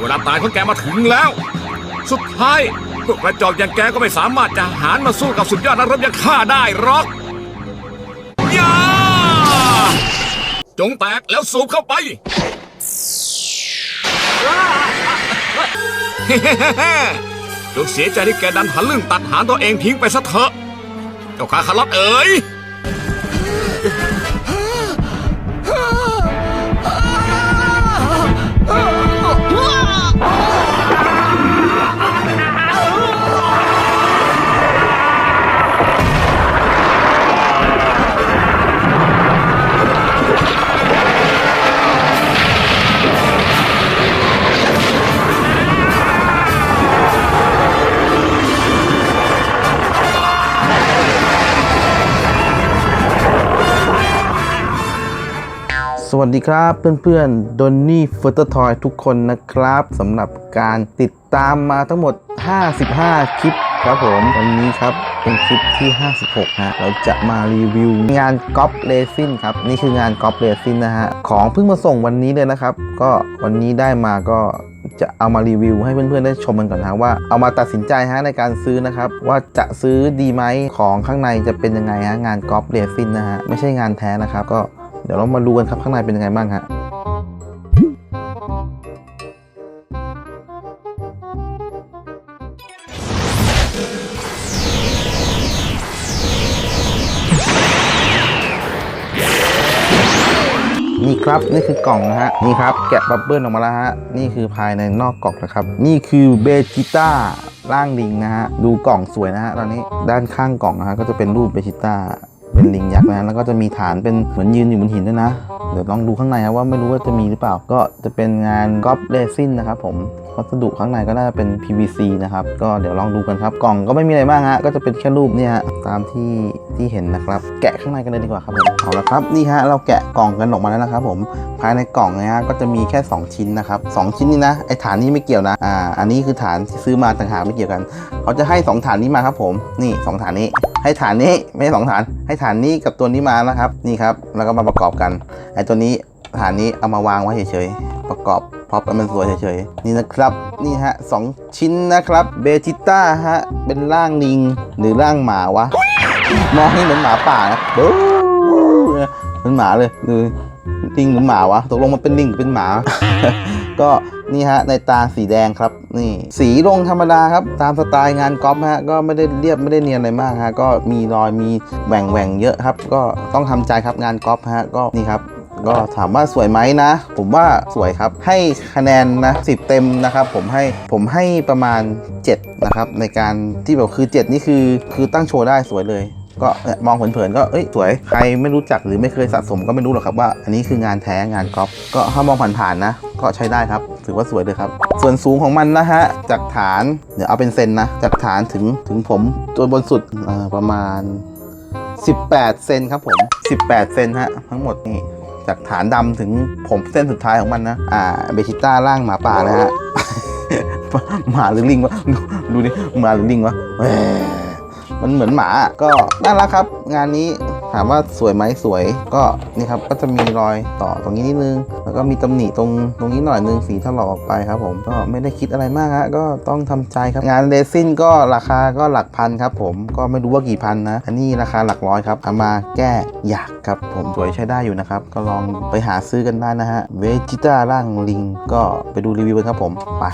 เวลาตายของแกมาถึงแล้ว สุดท้ายพวกกระจอกอย่างแกก็ไม่สามารถจะหารมาสู้กับสุดยอดนักรบอย่างข้าได้หรอกย่าจงแตกแล้วสูบเข้าไปจงเสียใจที่แกดันหันลึ่งตัดหางตัวเองทิ้งไปซะเถอะ เจ้าข้าคาร์ลอตเอ๋ย สวัสดีครับเพื่อนๆดอนนี่เฟอร์เตอร์ทอยทุกคนนะครับสำหรับการติดตามมาทั้งหมด 55 คลิปครับผมวันนี้ครับเป็นคลิปที่ 56นะเราจะมารีวิวงานก๊อล์ฟเลซินครับ นี่คืองานก๊อล์ฟเลซินนะฮะ ของเพิ่งมาส่งวันนี้เลยนะครับ ก็วันนี้ได้มาก็จะเอามารีวิวให้เพื่อนๆได้ชมกันก่อนนะว่าเอามาตัดสินใจฮะในการซื้อนะครับ ว่าจะซื้อดีไหมของข้างในจะเป็นยังไงฮะงานก๊อล์ฟเลซินนะฮะไม่ใช่งานแท้นะครับก็ ดี๋ยวเรามาดูกันครับข้างในเป็นยังไงบ้างฮะนี่ครับนี่คือกล่องนะฮะนี่ครับแกะบับเบิ้ลออกมาแล้วฮะนี่คือภายในนอกกล่องนะครับ นี่คือเบจิต้าร่างลิงนะฮะดูกล่องสวยนะฮะตอนนี้ด้านข้างกล่องนะฮะก็จะเป็นรูปเบจิต้า เป็นลิงยักษ์นะแล้วก็จะมีฐานเป็นเหมือนยืนอยู่บนหินด้วยนะ เดี๋ยวลองดูข้างในครับว่าไม่รู้ว่าจะมีหรือเปล่า ก็จะเป็นงานกอล์ฟเรซินนะครับผมวัสดุข้างในก็น่าจะเป็น PVC นะครับ ก็เดี๋ยวลองดูกันครับ กล่องก็ไม่มีอะไรมากฮะ ก็จะเป็นแค่รูปเนี่ยฮะ ตามที่ที่เห็นนะครับ แกะข้างในกันเลยดีกว่าครับผม เอาละครับ นี่ฮะ เราแกะกล่องกันออกมาแล้วนะครับผม ภายในกล่องนะฮะ ก็จะมีแค่ 2 ชิ้นนะครับสองชิ้นนี้นะ ไอฐานนี้ไม่เกี่ยวนะ อ่า อันนี้คือฐานซื้อมาต่างหากไม่เกี่ยวกัน เขาจะให้ 2 ฐานนี้มาครับผม นี่สองฐานนี้ ให้ฐานนี้ไม่ใช่สองฐาน ให้ฐานนี้กับตัวนี้มานะครับ นี่ครับ แล้วก็มาประกอบกัน ไอตัวนี้ฐานนี้เอามาวางไว้เฉยๆ ประกอบ พร็อพมันสวยเฉยๆ นี่นะครับนี่ฮะสองชิ้นนะครับเบจิต้าฮะเป็นร่างลิงหรือร่างหมาวะมองให้เหมือนหมาป่านะบู๊เหมือนหมาเลยดูลิงหรือหมาวะตกลงมันเป็นลิงหรือเป็นหมา ก็นี่ฮะในตาสีแดงครับนี่สีลงธรรมดาครับ ตามสไตล์งานกอล์ฟฮะก็ไม่ได้เรียบไม่ได้เนียนอะไรมากฮะก็มีรอยมีแหว่งแหว่งเยอะครับ ก็ต้องทำใจครับงานกอล์ฟฮะก็นี่ครับ ก็ถามว่าสวยไหมนะ ผมว่าสวยครับ ให้คะแนนนะ10เต็มนะครับ ผมให้ผมให้ประมาณ 7 นะครับ ในการที่แบบคือ 7 นี่คือคือตั้งโชว์ได้สวยเลยก็มองเผินๆก็เอ้ยสวยใครไม่รู้จักหรือไม่เคยสะสมก็ไม่รู้หรอกครับว่า อันนี้คืองานแท้งานกอล์ฟก็ถ้ามองผ่านๆนะ ก็ใช้ได้ครับ ถือว่าสวยเลยครับ ส่วนสูงของมันนะฮะจากฐานเดี๋ยวเอาเป็นเซนนะ จากฐานถึงถึงผมตัวบนสุดประมาณ 18 เซนครับผม 18 เซนฮะทั้งหมดนี่ จากฐานดำถึงผมเส้นสุดท้ายของมันนะ อ่า เบชิต้าร่างหมาป่านะฮะ หมาหรือลิงวะ ดูดิหมาหรือลิงวะมันเหมือนหมาก็น่ารักครับ งานนี้ ถามว่าสวยไหมสวยก็นี่ครับก็จะมีรอยต่อตรงนี้นิดนึง แล้วก็มีตำหนิตรงตรงนี้หน่อยนึงสีถลอกออกไปครับผมก็ไม่ได้คิดอะไรมากฮะก็ต้องทำใจครับงานเรซินก็ราคาก็หลักพันครับผมก็ไม่รู้ว่ากี่พันนะอันนี้ราคาหลักร้อยครับเอามาแก้อยากครับผมสวยใช้ได้อยู่นะครับ ก็ลองไปหาซื้อกันได้นะฮะเวจิต้าร่างลิงก็ไปดูรีวิวกันครับผมไป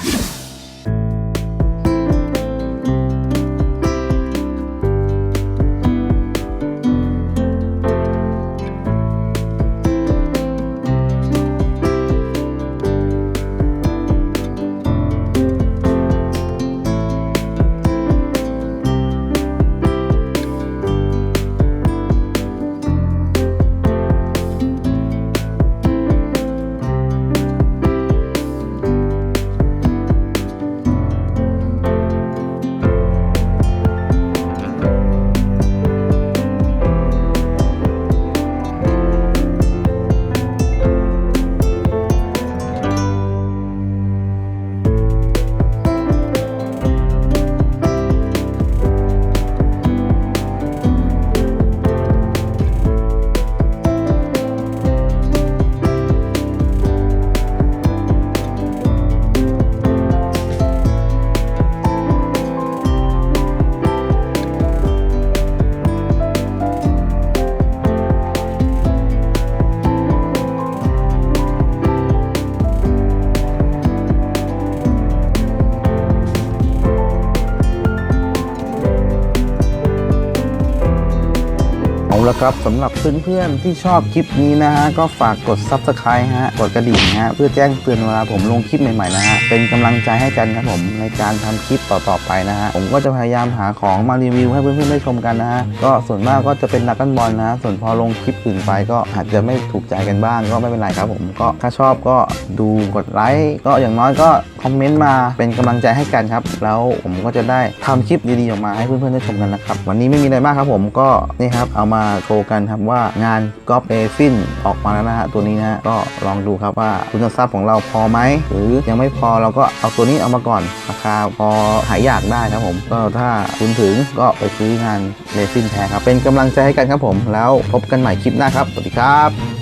ละครับสำหรับเพื่อนๆที่ชอบคลิปนี้นะฮะก็ฝากกด Subscribe ฮะกดกระดิ่งฮะเพื่อแจ้งเตือนเวลาผมลงคลิปใหม่ๆนะฮะเป็นกำลังใจให้กันครับผมในการทำคลิปต่อๆไปนะฮะผมก็จะพยายามหาของมารีวิวให้เพื่อนๆได้ชมกันนะฮะก็ส่วนมากก็จะเป็นนักกันบอลนะฮะส่วนพอลงคลิปอื่นไปก็อาจจะไม่ถูกใจกันบ้างก็ไม่เป็นไรครับผมก็ถ้าชอบก็ดูกดไลค์ก็อย่างน้อยก็คอมเมนต์มาเป็นกำลังใจให้กันครับ แล้วผมก็จะได้ทำคลิปดีๆออกมาให้เพื่อนๆได้ชมกันนะครับ วันนี้ไม่มีอะไรมากครับผมก็นี่ครับเอามาโชว์กันครับว่างานกอล์ฟเอซินออกมาแล้วนะฮะตัวนี้นะฮะก็ลองดูครับว่าคุณทรัพย์ของเราพอไหมหรือยังไม่พอเราก็เอาตัวนี้เอามาก่อนราคาพอหายอยากได้ครับผมก็ถ้าคุณถึงก็ไปซื้องานเรซินแท้ครับเป็นกำลังใจให้กันครับผม แล้วพบกันใหม่คลิปหน้าครับสวัสดีครับ